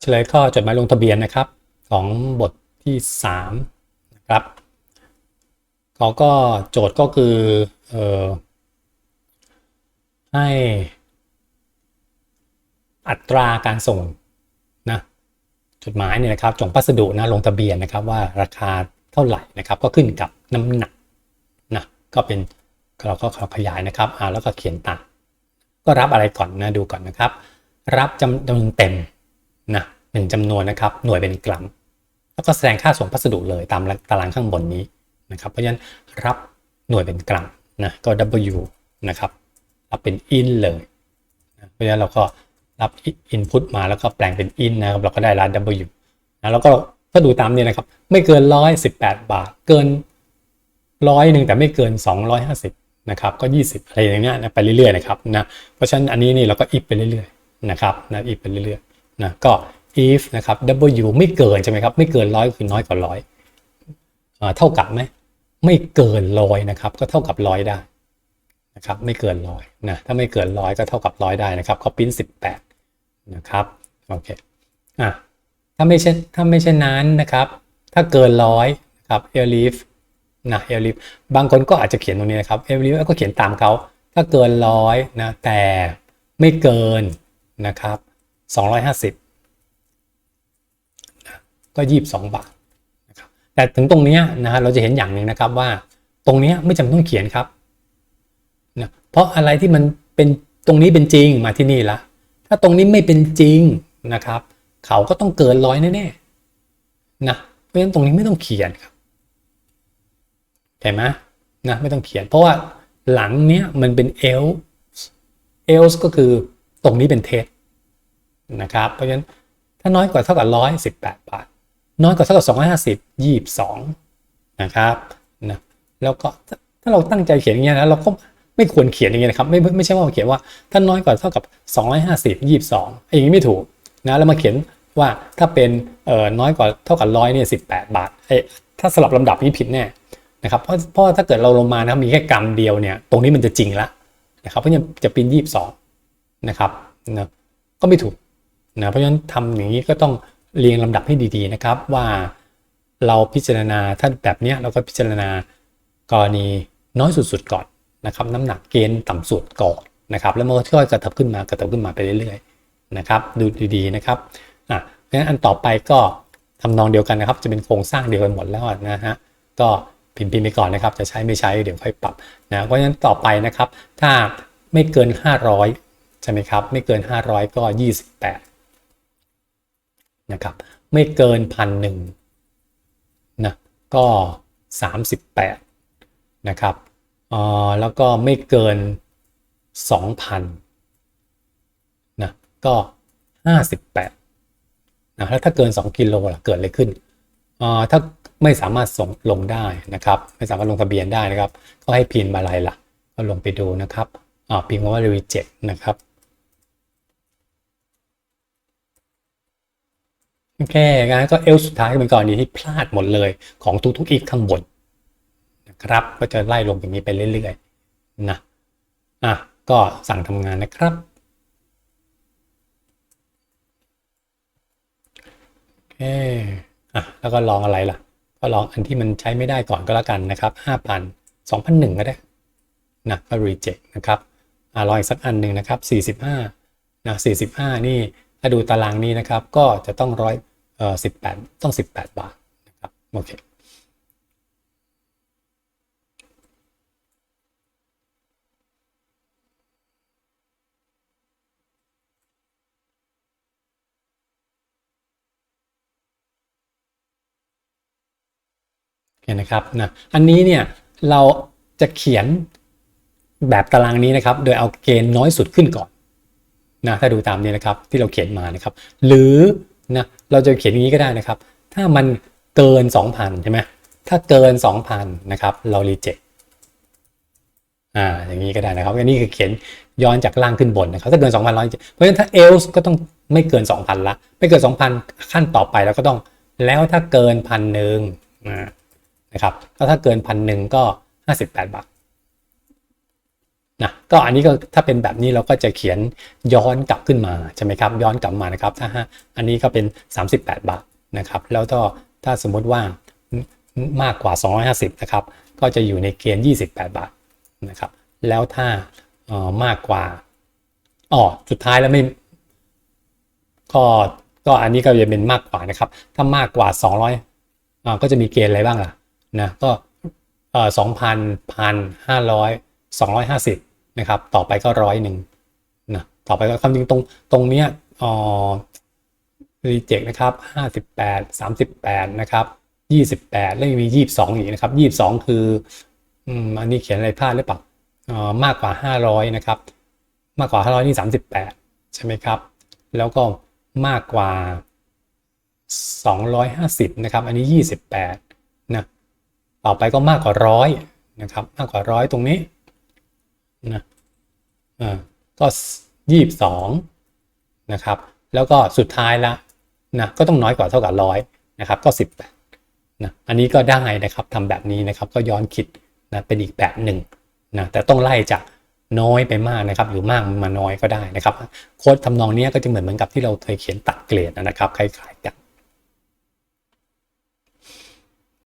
เฉลยข้อจดหมายลงทะเบียนนะครับของบทที่3นะครับเขาก็โจทย์ก็คือเออให้อัตราการส่งนะจดหมายเนี่ยนะครับส่งพัสดุนะลงทะเบียนนะครับว่าราคาเท่าไหร่นะครับก็ขึ้นกับน้ำหนักนะก็เป็นเราก็ขยายนะครับอ่าแล้วก็เขียนตามก็รับอะไรก่อนนะดูก่อนนะครับ รับจำจำนวนเต็ม นะหนึ่งจำนวนนะครับหน่วยเป็นกรัม แล้วก็แสดงค่าส่งพัสดุเลยตามตารางข้างบนนี้นะครับ เพราะฉะนั้นรับหน่วยเป็นกรัมนะก็ W นะครับรับเป็น in เลยนะเพราะฉะนั้นเราก็รับ input มาแล้วก็แปลงเป็น in นะครับเราก็ได้ร้าน W นะแล้วก็ถ้าดูตามนี้นะครับ ไม่เกิน 118 บาท เกินร้อยหนึ่งแต่ไม่เกิน 250นะครับก็ 20 อะไรอย่างเงี้ยนะไปเรื่อยๆนะครับนะเพราะฉะนั้นอันนี้นี่เราก็ if ไปเรื่อยๆนะครับนะ if ไปเรื่อยๆ นะก็ if นะครับ w ไม่เกินใช่ไหมครับ ไม่เกินร้อยคือน้อยกว่าร้อยเท่ากับไหมไม่เกินร้อยนะครับ ก็เท่ากับร้อยได้นะครับไม่เกินร้อยนะถ้าไม่เกินร้อยก็เท่ากับร้อยได้นะครับก็ปิ้นสิบแปดนะครับโอเคอะถ้าไม่ใช่ถ้าไม่ใช่นั้นนะครับ ถ้าเกินร้อยนะครับเอลลีฟนะเอลลีฟบางคนก็อาจจะเขียนตรงนี้นะครับเอลลีฟก็เขียนตามเขาถ้าเกินร้อยนะแต่ไม่เกินนะครับ 250 ก็ยี่บสองบาทนะครับแต่ถึงตรงนี้นะฮะเราจะเห็นอย่างหนึ่งนะครับว่าตรงนี้ไม่จำเป็นต้องเขียนครับนะเพราะอะไรที่มันเป็นตรงนี้เป็นจริงมาที่นี่ละถ้าตรงนี้ไม่เป็นจริงนะครับ เขาก็ต้องเกินร้อยแน่ๆนะเพราะฉะนั้นตรงนี้ไม่ต้องเขียนครับเห็นไหมนะไม่ต้องเขียน เพราะว่าหลังเนี้ยมันเป็น else else ก็คือตรงนี้เป็นเท็จ นะครับเพราะฉะนั้นถ้าน้อยกว่าเท่ากับร้อยสิบแปดบาท น้อยกว่าเท่ากับ250 22นะครับนะแล้วก็ถ้าเราตั้งใจเขียนอย่างเงี้ยนะเราก็ไม่ควรเขียนอย่างเงี้ยนะครับไม่ไม่ใช่ว่าเขียนว่าถ้าน้อยกว่าเท่ากับ250 22อย่างนี้ไม่ถูกนะแล้วมาเขียนว่าถ้าเป็นเอ่อน้อยกว่าเท่ากับร้อยเนี่ย18บาทเอ้ถ้าสลับลำดับนี้ผิดแน่นะครับเพราะเพราะถ้าเกิดเราลงมานะมีแค่กรัมเดียวเนี่ยตรงนี้มันจะจริงละนะครับเพราะฉะนั้นจะเป็น22นะครับนะก็ไม่ถูก นะเพราะฉะนั้นทำอย่างนี้ก็ต้องเรียงลำดับให้ดีๆนะครับ ว่าเราพิจารณาถ้าแบบนี้เราก็พิจารณากรณีน้อยสุดๆก่อนนะครับน้ำหนักเกณฑ์ต่ำสุดก่อนนะครับ แล้วมันก็ค่อยๆกระเถิบขึ้นมากระเถิบขึ้นมาไปเรื่อยๆนะครับ ดูดีๆนะครับอะเพราะฉะนั้นอันต่อไปก็ทำนองเดียวกันนะครับ จะเป็นโครงสร้างเดียวกันหมดแล้วนะฮะก็พิมพ์ไปก่อนนะครับ จะใช้ไม่ใช้เดี๋ยวค่อยปรับนะเพราะฉะนั้นต่อไปนะครับ ถ้าไม่เกิน 500ใช่ไหมครับ ไม่เกิน 500 ก็ 28 นะครับ ไม่เกินพันหนึ่งนะก็ 38นะครับอ่อแล้วก็ไม่เกิน 2,000นะก็ 58นะแล้วถ้าเกิน 2 กิโลล่ะเกิดอะไรขึ้นอ่อถ้าไม่สามารถส่งลงได้นะครับ ไม่สามารถลงทะเบียนได้นะครับ ก็ให้พิมพ์อะไรล่ะ ก็ลงไปดูนะครับอ่าพิมพ์ว่า reject นะครับ โอเคงั้นก็เอลสุดท้ายเป็นกรณีที่พลาดหมดเลยของทุกๆอีกข้างบนนะครับ ก็จะไล่ลงอย่างนี้ไปเรื่อยๆนะอะก็สั่งทำงานนะครับโอเคอะแล้วก็ลองอะไรล่ะ ก็ลองอันที่มันใช้ไม่ได้ก่อนก็แล้วกันนะครับ5,000 2,001ก็ได้นะก็ reject นะครับอะลองอีกสักอันหนึ่งนะครับ45นะ45 นี่ถ้าดูตารางนี้นะครับ ก็จะต้องร้อย เอ่อสิบแปดต้องสิบแปดบาทนะครับโอเคโอเคนะครับนะอันนี้เนี่ยเราจะเขียนแบบตารางนี้นะครับ โดยเอาเกณฑ์น้อยสุดขึ้นก่อนนะถ้าดูตามนี้นะครับที่เราเขียนมานะครับ หรือ นะเราจะเขียนอย่างนี้ก็ได้นะครับ ถ้ามันเกิน 2,000 ใช่ไหมถ้าเกิน 2,000 นะครับ เรารีเจ็คอ่าอย่างนี้ก็ได้นะครับอันนี้คือเขียนย้อนจากล่างขึ้นบนนะครับ ถ้าเกิน 2,000ร้อยเพราะฉะนั้นถ้า else ก็ต้องไม่เกิน 2,000 ละ ไม่เกิน 2,000 ขั้นต่อไปแล้วก็ต้องแล้วถ้าเกินพันหนึ่งนะครับแล้วถ้าเกินพันหนึ่งก็ 58 บาท นะก็อันนี้ก็ถ้าเป็นแบบนี้เราก็จะเขียนย้อนกลับขึ้นมาใช่ไหมครับย้อนกลับมานะครับถ้าฮะอันนี้ก็เป็น 38 บาทนะครับแล้วก็ถ้าสมมติว่ามากกว่า 250นะครับก็จะอยู่ในเกณฑ์ 28 บาทนะครับแล้วถ้าเออมากกว่าอ๋อสุดท้ายแล้วไม่ก็ก็อันนี้ก็จะเป็นมากกว่านะครับถ้ามากกว่า 200อ่าก็จะมีเกณฑ์อะไรบ้างล่ะนะก็เอ่อสองพันพันห้าร้อยสองร้อยห้าสิบ นะครับ ต่อไปก็ร้อยหนึ่งนะต่อไปก็คำจริงตรงตรงเนี้ยอ๋อรีเจ็คนะครับห้าสิบแปดสามสิบแปดนะครับยี่สิบแปดแล้วมียี่สิบสองอีกนะครับยี่สิบสองคืออืมอันนี้เขียนอะไรพลาดหรือเปล่าอ่อมากกว่าห้าร้อยนะครับ มากกว่าห้าร้อยนี่สามสิบแปดใช่ไหมครับ แล้วก็มากกว่า 250 นะครับ อันนี้ 28 นะ ต่อไปก็มากกว่าร้อยนะครับ มากกว่าร้อยตรงนี้ นะอ่าก็22นะครับ แล้วก็สุดท้ายละนะก็ต้องน้อยกว่าเท่ากับร้อยนะครับ ก็18นะอันนี้ก็ได้นะครับทำแบบนี้นะครับก็ย้อนคิดนะเป็นอีกแบบหนึ่งนะแต่ต้องไล่จากน้อยไปมากนะครับ หรือมากมาน้อยก็ได้นะครับ โค้ดทำนองนี้ก็จะเหมือนเหมือนกับที่เราเคยเขียนตัดเกรดนะครับคล้ายๆกัน